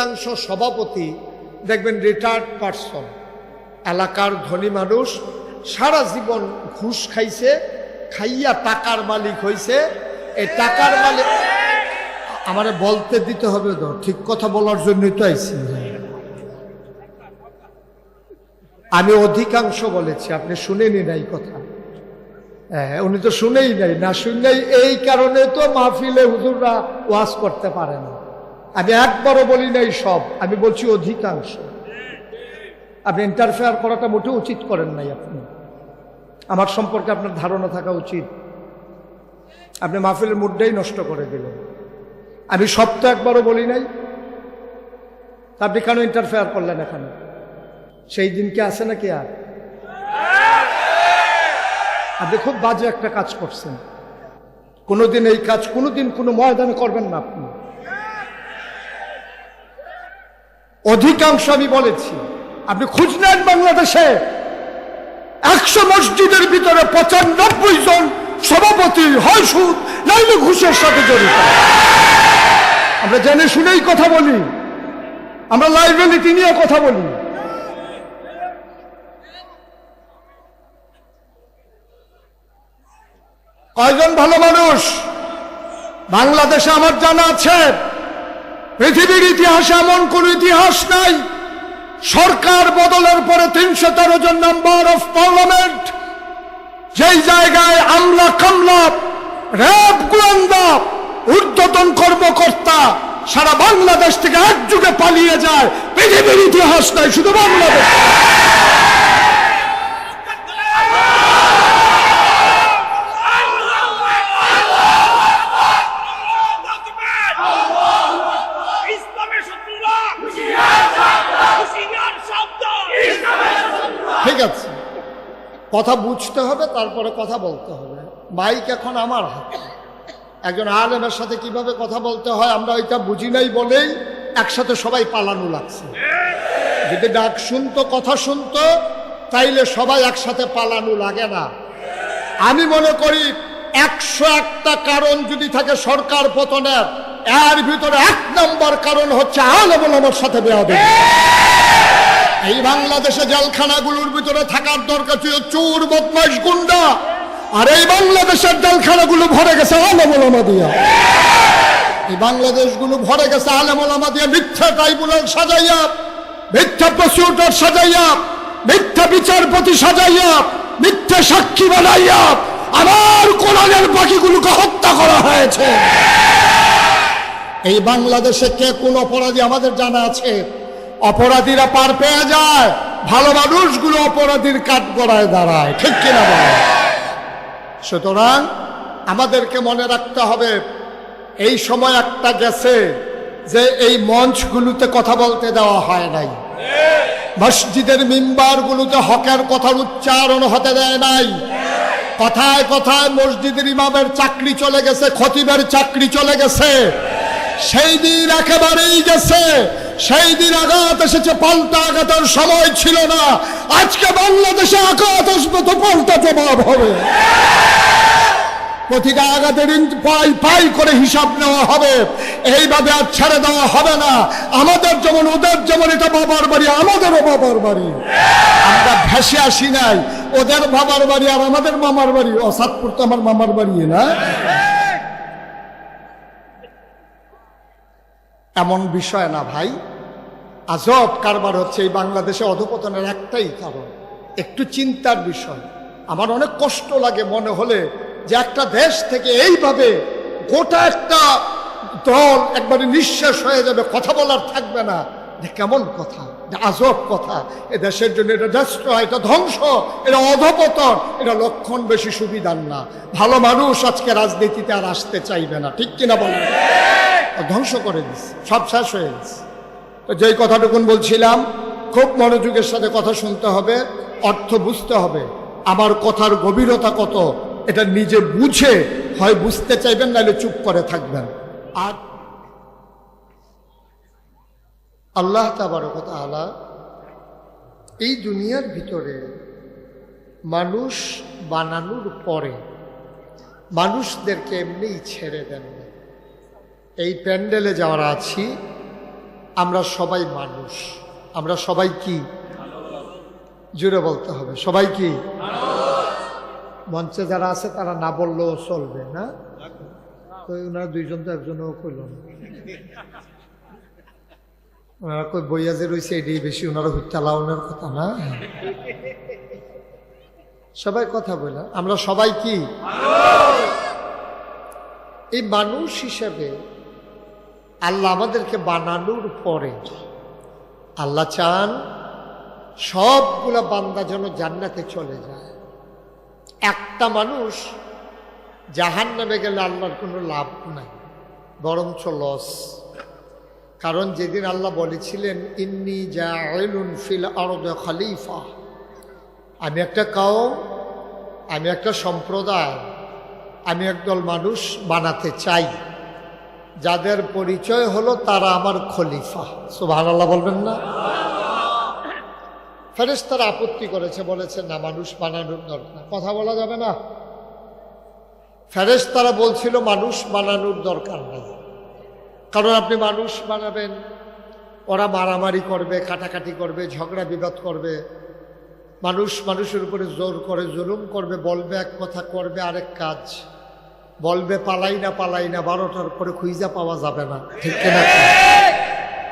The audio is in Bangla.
অধিকাংশ সভাপতি দেখবেন রিটায়ার্ড পারসন এলাকার ধনী মানুষ সারা জীবন ঘুষ খাইছে, খাইয়া টাকার মালিক হইছে। এই টাকার মালিক আমারে বলতে দিতে হবে তো, ঠিক কথা বলার জন্যই তো আইছি। আমি অধিকাংশ বলেছি, আপনি শুনেনি নাই কথা। হ্যাঁ উনি তো শুনেই নাই, না শুনলেই এই কারণে তো মাহফিলে হুজুররা ওয়াজ করতে পারে না। আমি একবারও বলি নাই সব, আমি বলছি অধিকাংশ। আপনি ইন্টারফেয়ার করাটা মোটেও উচিত করেন নাই আপনি। আমার সম্পর্কে আপনার ধারণা থাকা উচিত। আপনি মাহফিলের মুডটাই নষ্ট করে দিলেন। আমি সব তো একবারও বলি নাই। আপনি কেন ইন্টারফেয়ার করলেন এখানে? সেই দিন কি আছে নাকি আর? আপনি খুব বাজে একটা কাজ করছেন। কোনোদিন এই কাজ, কোনোদিন কোনো ময়দানে করবেন না আপনি। অধিকাংশ আমি বলেছি, আপনি খুঁজ নেন বাংলাদেশে। একশো মসজিদের ভিতরে পঁচানব্বই জন সভাপতি হয় সুদ নাইলে ঘুষের সাথে জড়িত। আমরা জেনে শুনেই কথা বলি। আমরা লাইবিলিটি নিয়ে কথা বলি। কয়জন ভালো মানুষ? বাংলাদেশে আমার জানা আছে। পৃথিবীর ইতিহাসে এমন কোন ইতিহাস নাই। সরকার বদলের পরে তিনশো তেরো জন মেম্বার অফ পার্লামেন্ট যেই জায়গায় আমলা কামলা, র্যাব গোয়েন্দা, ঊর্ধ্বতন কর্মকর্তা সারা বাংলাদেশ থেকে একযুগে পালিয়ে যায়। পৃথিবীর ইতিহাস নাই, শুধু বাংলাদেশ। কথা বুঝতে হবে, তারপরে কথা বলতে হবে। মাইক এখন আমার হাতে। একজন আলেমের সাথে কীভাবে কথা বলতে হয়, আমরা ওইটা বুঝি নাই বলেই একসাথে সবাই পালানো লাগছে। যদি ডাক শুনতো, কথা শুনতো, তাইলে সবাই একসাথে পালানো লাগে না। আমি মনে করি একশো একটা কারণ যদি থাকে সরকার পতনের, এর ভিতরে এক নম্বর কারণ হচ্ছে আলমুল আমার সাথে বেয়া এই বাংলাদেশে জেলখানাগুলোর ভিতরে থাকার দরকার ছিল চোর বদমাইশ গুন্ডা। আর এই বাংলাদেশের জেলখানাগুলো ভরে গেছে আলমোলামা দিয়া এই বাংলাদেশগুলো ভরে গেছে আলমোলামা দিয়া মিথ্যা ট্রাইব্যুনাল সাজাইয়া, মিথ্যা প্রসিকিউটর সাজাইয়া, মিথ্যা বিচারপতি সাজাইয়া, মিথ্যা সাক্ষী বানাইয়া আবার কোরআনের বাকিগুলোকে হত্যা করা হয়েছে। এই বাংলাদেশে কে কোন অপরাধী আমাদের জানা আছে? অপরাধীরা পার পেয়ে যায়। ভালো মানুষগুলো অপরাধীর কাঠ গড়ায় দাঁড়ায়। ঠিক কিনা সুতরাং আমাদেরকে মনে রাখতে হবে, এই সময় একটা গেছে যে এই মঞ্চগুলোতে কথা বলতে দেওয়া হয় নাই। মসজিদের মিম্বারগুলোতে হকের কথার উচ্চারণ হতে দেয় নাই। কথায় কথায় মসজিদের ইমামের চাকরি চলে গেছে, খতিবের চাকরি চলে গেছে। সেই দিন একেবারেই গেছে। সেই দিন আঘাত এসেছে, পাল্টা আঘাতের সময় ছিল না। আজকে বাংলাদেশে আঘাত আসবে তো পাল্টা জবাব হবে। প্রতিটা আঘাতের পাই পাই করে হিসাব নেওয়া হবে। এইভাবে আর ছেড়ে দেওয়া হবে না। আমাদের যেমন, ওদের যেমন এটা বাবার বাড়ি, আমাদেরও বাবার বাড়ি। আমরা ভেসে আসি নাই। ওদের বাবার বাড়ি আর আমাদের মামার বাড়ি। অসাদপুর তো আমার মামার বাড়ি না। এমন বিষয় না ভাই। আজব কারবার হচ্ছে এই বাংলাদেশে অধপতনের একটাই কারণ। একটু চিন্তার বিষয়। আমার অনেক কষ্ট লাগে মনে হলে যে একটা দেশ থেকে এইভাবে গোটা একটা দল একবারে নিঃশ্বাস হয়ে যাবে, কথা বলার থাকবে না। যে কেমন কথা? যে আজব কথা। এ দেশের জন্য এটা হয় এটা ধ্বংস, এটা অধপতন, এটা লক্ষণ বেশি সুবিধার না। ভালো মানুষ আজকে রাজনীতিতে আর আসতে চাইবে না, ঠিক কিনা বলেন? ধ্বংস করে দিচ্ছে সব শেষ হয়ে গেছে। তো যেই কথাটুকুন বলছিলাম, খুব মনোযোগের সাথে কথা শুনতে হবে, অর্থ বুঝতে হবে। আমার কথার গভীরতা কত, এটা নিজে বুঝে, হয় বুঝতে চাইবেন, নাহলে চুপ করে থাকবেন। আর আল্লাহ তাবারকত আলা এই দুনিয়ার ভিতরে মানুষ বানানোর পরে মানুষদেরকে এমনিই ছেড়ে দেন। এই প্যান্ডেলে যারা আছি আমরা সবাই মানুষ। আমরা সবাই কি? জুড়ে বলতে হবে। সবাই কি? মঞ্চে যারা আছে, তারা না বললেও চলবে, না? তো ওনারা দুইজন তো একজনও কইল ওনারা কই, বইয়া যে রয়েছে এটাই বেশি, ওনারা হুত্যা লাউনের কথা না? সবাই কথা বলে। আমরা সবাই কি? এই মানুষ হিসেবে আল্লাহ আমাদেরকে বানানোর পরে আল্লাহ চান সবগুলা বান্দা যেন জান্নাতে চলে যায়। একটা মানুষ জাহান নামে গেলে আল্লাহর কোনো লাভ নাই, বরঞ্চ লস কারণ যেদিন আল্লাহ বলেছিলেন, ইন্নি জাইলুন ফিল খলিফা আমি একটা কাউম, আমি একটা সম্প্রদায়, আমি একদল মানুষ বানাতে চাই। যাদের পরিচয় হলো তারা আমার খলিফা। সুবাহ বলবেন না? ফেরেস তারা আপত্তি করেছে, বলেছে, না, মানুষ বানানোর দরকার। কথা বলা যাবে না? ফেরেস তারা বলছিল, মানুষ বানানোর দরকার নেই। কারণ আপনি মানুষ বানাবেন ওরা মারামারি করবে, কাটাকাটি করবে, ঝগড়া বিবাদ করবে। মানুষ মানুষের উপরে জোর করে, জুলুম করবে, বলবে, এক কথা করবে, আরেক কাজ বলবে পালাই না পালাই না বারোটার পরে খুঁজা পাওয়া যাবে না। ঠিক কিনা?